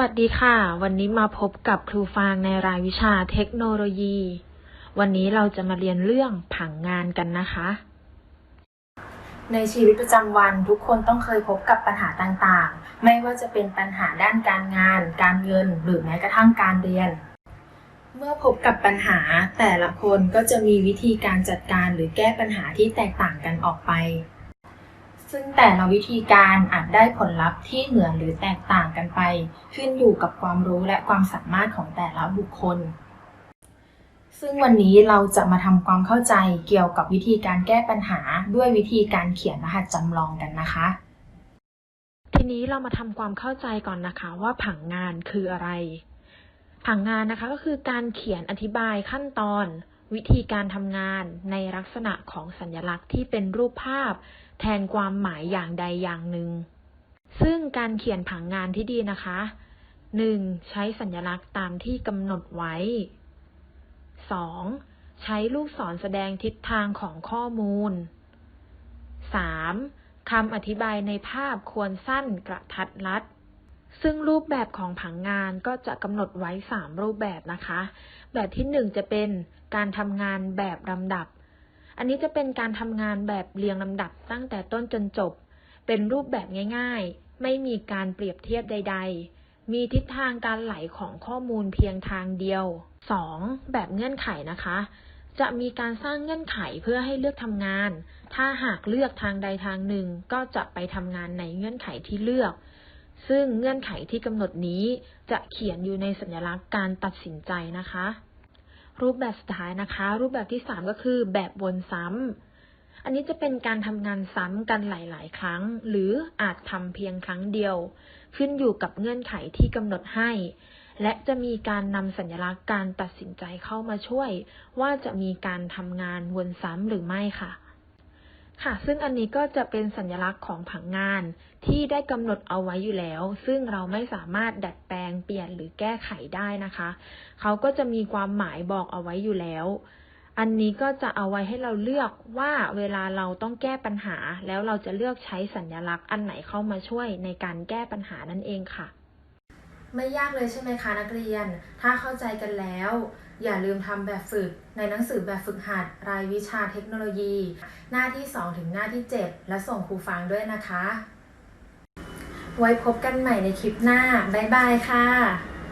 วัสดีค่ะ วันนี้มาพบกับครูฟางในรายวิชาเทคโนโลยี วันนี้เราจะมาเรียนเรื่องผังงานกันนะคะ ในชีวิตประจำวันทุกคนต้องเคยพบกับปัญหาต่างๆ ไม่ว่าจะเป็นปัญหาด้านการงาน การเงิน หรือแม้กระทั่งการเรียน เมื่อพบกับปัญหาแต่ละคนก็จะมีวิธีการจัดการหรือแก้ปัญหาที่แตกต่างกันออกไป ซึ่งแต่ละวิธีการอาจได้ผลลัพธ์ที่เหมือนหรือแตกต่างกันไป ขึ้นอยู่กับความรู้และความสามารถของแต่ละบุคคล ซึ่งวันนี้เราจะมาทำความเข้าใจเกี่ยวกับวิธีการแก้ปัญหาด้วยวิธีการเขียนรหัสจำลองกันนะคะ ทีนี้เรามาทำความเข้าใจก่อนนะคะว่าผังงานคืออะไร ผังงานนะคะก็คือการเขียนอธิบายขั้นตอน วิธีการทำงานในลักษณะของสัญลักษณ์ที่เป็นรูปภาพ แทนความหมายอย่างใดอย่างหนึ่ง ซึ่งการเขียนผังงานที่ดีนะคะ 1. ใช้สัญลักษณ์ตามที่กำหนดไว้ 2. ใช้ลูกศรแสดงทิศทางของข้อมูล 3. คำอธิบายในภาพควรสั้นกระทัดรัด ซึ่งรูปแบบของผังงานก็จะกำหนดไว้ 3 รูปแบบนะคะ แบบที่ 1 จะเป็นการทำงานแบบลำดับ อันนี้จะเป็นการทำงานแบบเรียงลำดับตั้งแต่ต้นจนจบ เป็นรูปแบบง่าย ๆ ไม่มีการเปรียบเทียบใด ๆ มีทิศทางการไหลของข้อมูลเพียงทางเดียว 2. แบบเงื่อนไขนะคะ จะมีการสร้างเงื่อนไขเพื่อให้เลือกทำงาน ถ้าหากเลือกทางใดทางหนึ่ง ก็จะไปทำงานในเงื่อนไขที่เลือก ซึ่งเงื่อนไขที่กำหนดนี้จะเขียนอยู่ในสัญลักษณ์การตัดสินใจนะคะ รูปแบบสุดท้ายนะคะ รูปแบบที่ 3 ก็คือแบบวนซ้ำ อันนี้จะเป็นการทำงานซ้ำกันหลาย ๆ ครั้ง หรืออาจทำเพียงครั้งเดียว ขึ้นอยู่กับเงื่อนไขที่กำหนดให้ และจะมีการนำสัญลักษณ์การตัดสินใจเข้ามาช่วย ว่าจะมีการทำงานวนซ้ำหรือไม่ค่ะ ค่ะ ซึ่งอันนี้ก็จะเป็นสัญลักษณ์ของผังงานที่ได้กำหนดเอาไว้อยู่แล้ว ซึ่งเราไม่สามารถดัดแปลงเปลี่ยนหรือแก้ไขได้นะคะ เขาก็จะมีความหมายบอกเอาไว้อยู่แล้ว อันนี้ก็จะเอาไว้ให้เราเลือกว่าเวลาเราต้องแก้ปัญหา แล้วเราจะเลือกใช้สัญลักษณ์อันไหนเข้ามาช่วยในการแก้ปัญหานั่นเองค่ะ ไม่ยากเลยใช่ไหมคะนักเรียน ถ้าเข้าใจกันแล้ว อย่าลืมทำแบบฝึก ในหนังสือแบบฝึกหัดรายวิชาเทคโนโลยี หน้าที่ 2 ถึงหน้าที่ 7 และส่งครูฟังด้วยนะคะ ไว้พบกันใหม่ในคลิปหน้า บ๊ายบายค่ะ